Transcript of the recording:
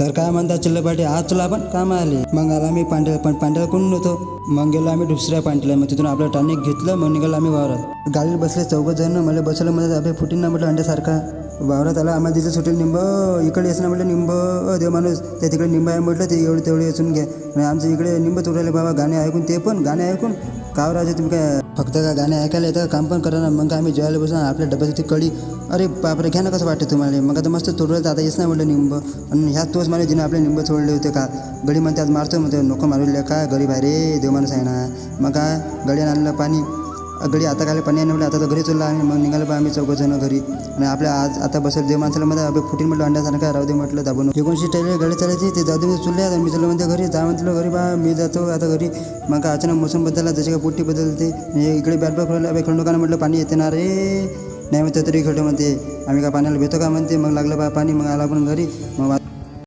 तर काय म्हणतात चिल्लपाटी आज तुला आपण काम आली. मग आला आम्ही पांढऱ्या पण पांढऱ्याला कोण नव्हतो मग गेलो आम्ही दुसऱ्या पांढऱ्या मग तिथून आपलं टॉनिक घेतलं मग निघालो आम्ही वावरात. गाडीत बसले चौघ जण मला बसवलं म्हणजे अभे फुटीन ना म्हटलं अंड्यासारखा. वावरात आला आम्हाला तिथं सुटेल निंब. इकडे येस ना म्हटलं निंब देव माणूस. त्या तिकडे निंब आहे म्हटलं ते एवढे तेवढे असून घ्या आणि आमच्या इकडे निंब तुटले बाबा गाणे ऐकून ते पण गाणे ऐकून. काव राजा तुम्ही काय फक्त का गाणे ऐकायला येतं? काम पण करा ना. मग आम्ही जेवायला बसून आपल्या डब्यात कळी अरे बापरे घ्या ना कसं वाटतं तुम्हाला? मग आता मस्त तोडलं तर आता येस नाही म्हटलं निंब. आणि ह्याच तोच मला जिने आपले निंब सोडले होते का? गडी म्हणते आज मारतो म्हणते नको मारूल्या का गरीब आहे रे देव माणूस आहे ना. मग काय गड्यानं आणलं पाणी. घरी आता काय पाणी आहे म्हटलं आता तर घरी चलला आणि मग निघालं बा आम्ही चौघजण घरी. आणि आपल्या आज आता बसेल देव माणसाला मध्ये आपल्या फुटीन म्हटलं अंड्यासारखं काय राहू दे म्हटलं दाबून. एकोणशी टाईले गाडी चालायची ते जाऊ दे चुलले आता मी चलो म्हणते घरी जा म्हटलं घरी बा मी जातो आता घरी. मग का अचानक मोसम बदलला जशी का पोटी बदलते इकडे बॅट बॉल खेळलं अबे खंडोकानं म्हटलं पाणी येते ना रे. नाही म्हणते तरी खेळ म्हणते. आम्ही का पाण्याला भेटतो का म्हणते मग लागलं बा पाणी मग आला पण घरी. मग